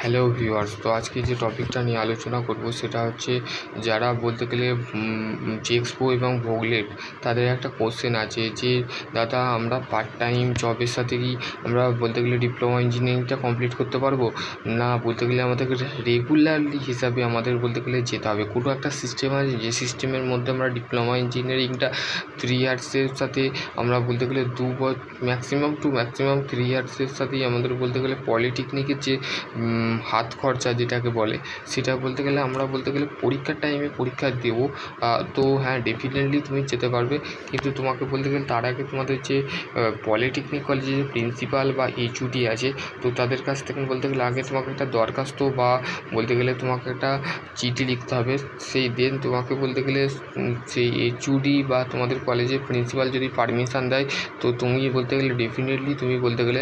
Hello viewers তো আজকে যে টপিকটা নিয়ে আলোচনা করব সেটা হচ্ছে যারা বলতে গেলে জেক্সপো এবং ভোগলেট তাদের একটা কোশ্চেন আছে যে, দাদা আমরা পার্ট টাইম জবের সাথে কি আমরা বলতে গেলে ডিপ্লোমা ইঞ্জিনিয়ারিংটা কমপ্লিট করতে পারব? না, বলতে গেলে আমাদের রেগুলারলি হিসাবে আমাদের বলতে গেলে যেতে হবে। কোনো একটা সিস্টেম আছে যে সিস্টেমের মধ্যে আমরা ডিপ্লোমা ইঞ্জিনিয়ারিংটা থ্রি ইয়ার্সের সাথে আমরা বলতে গেলে দু বছর ম্যাক্সিমাম টু ম্যাক্সিমাম থ্রি ইয়ার্সের সাথেই আমাদের বলতে গেলে পলিটেকনিকের যে হাত খরচা যেটাকে বলে, সেটা বলতে গেলে আমরা বলতে গেলে পরীক্ষার টাইমে পরীক্ষা দেবো। তো হ্যাঁ ডেফিনেটলি তুমি যেতে পারবে। কিন্তু তোমাকে বলতে গেলে তার আগে তোমাদের যে পলিটেকনিক কলেজের যে প্রিন্সিপাল বা এইচওডি আছে, তো তাদের কাছ থেকে বলতে গেলে আগে তোমাকে একটা দরখাস্ত বা বলতে গেলে তোমাকে একটা চিঠি লিখতে হবে। সেই দেন তোমাকে বলতে গেলে সেই এইচওডি বা তোমাদের কলেজের প্রিন্সিপাল যদি পারমিশন দেয়, তো তুমি বলতে গেলে ডেফিনেটলি তুমি বলতে গেলে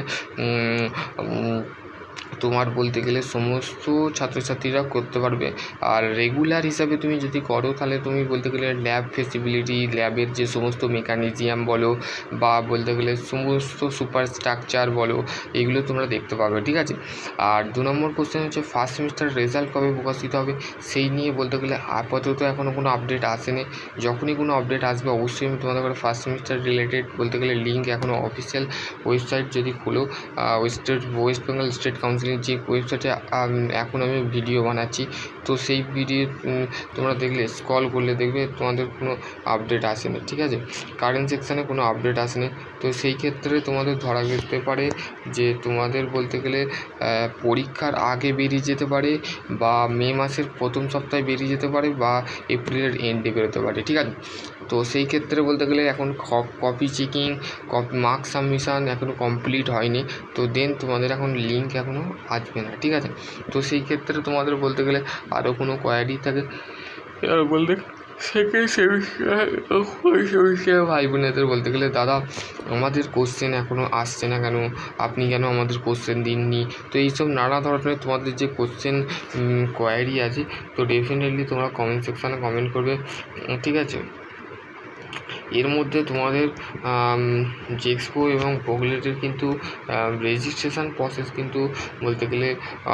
তোমার বলতে গেলে সমস্ত ছাত্রছাত্রীরা করতে পারবে। আর রেগুলার হিসাবে তুমি যদি করো, তাহলে তুমি বলতে গেলে ল্যাব ফেসিবিলিটি ল্যাবের যে সমস্ত মেকানিজিয়াম বলো, বা বলতে গেলে সমস্ত সুপার স্ট্রাকচার বলো, এগুলো তোমরা দেখতে পাবে, ঠিক আছে? আর দু নম্বর কোশ্চেন হচ্ছে ফার্স্ট সেমিস্টার রেজাল্ট কবে প্রকাশিত হবে? সেই নিয়ে বলতে গেলে আপাতত এখনও কোনো আপডেট আসেনি। যখনই কোনো আপডেট আসবে, অবশ্যই আমি তোমাদের ফার্স্ট সেমিস্টার রিলেটেড বলতে গেলে লিঙ্ক এখনও অফিসিয়াল ওয়েবসাইট যদি খোলো west west Bengal state council যে ওয়েবসাইটে এখন আমি ভিডিও বানাচ্ছি। তো সেই ভিডিও তোমরা দেখলে স্ক্রল করলে দেখবে তোমাদের কোনো আপডেট আসেনি, ঠিক আছে? কারেন্ট সেকশানে কোনো আপডেট আসেনি। তো সেই ক্ষেত্রে তোমাদের ধরা যেতে পারে যে, তোমাদের বলতে গেলে পরীক্ষার আগে বেরিয়ে যেতে পারে বা মে মাসের প্রথম সপ্তাহে বেরিয়ে যেতে পারে বা এপ্রিলের এন্ডে বেরোতে পারে, ঠিক আছে? তো সেই ক্ষেত্রে বলতে গেলে এখন copy checking copy mark submission এখনও কমপ্লিট হয়নি। তো দেন তোমাদের এখন লিঙ্ক এখনও আসবে না, ঠিক আছে? তো সেই ক্ষেত্রে তোমাদের বলতে গেলে আরও কোনো কোয়ারি থাকে? আর বলতে ওই সেমিস্টার ভাই বোনেদের বলতে গেলে, দাদা, আমাদের কোশ্চেন এখনও আসছে না কেন? আপনি কেন আমাদের কোশ্চেন দিননি? তো এইসব নানা ধরনের তোমাদের যে কোশ্চেন কোয়ারি আছে, তো ডেফিনেটলি তোমরা কমেন্ট সেকশানে কমেন্ট করবে, ঠিক আছে? এর মধ্যে তোমাদের জেক্সপো এবং পোগলেটের কিন্তু রেজিস্ট্রেশন প্রসেস কিন্তু বলতে গেলে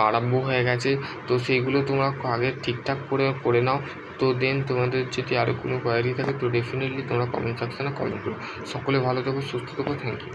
আরম্ভ হয়ে গেছে। তো সেইগুলো তোমরা আগে ঠিকঠাক করে করে নাও। তো দেন তোমাদের যদি আরও কোনো কোয়ারি থাকে, তো ডেফিনেটলি তোমরা কমেন্ট সেকশানে কমেন্ট করো। সকলে ভালো থেকো, সুস্থ থেকো। Thank you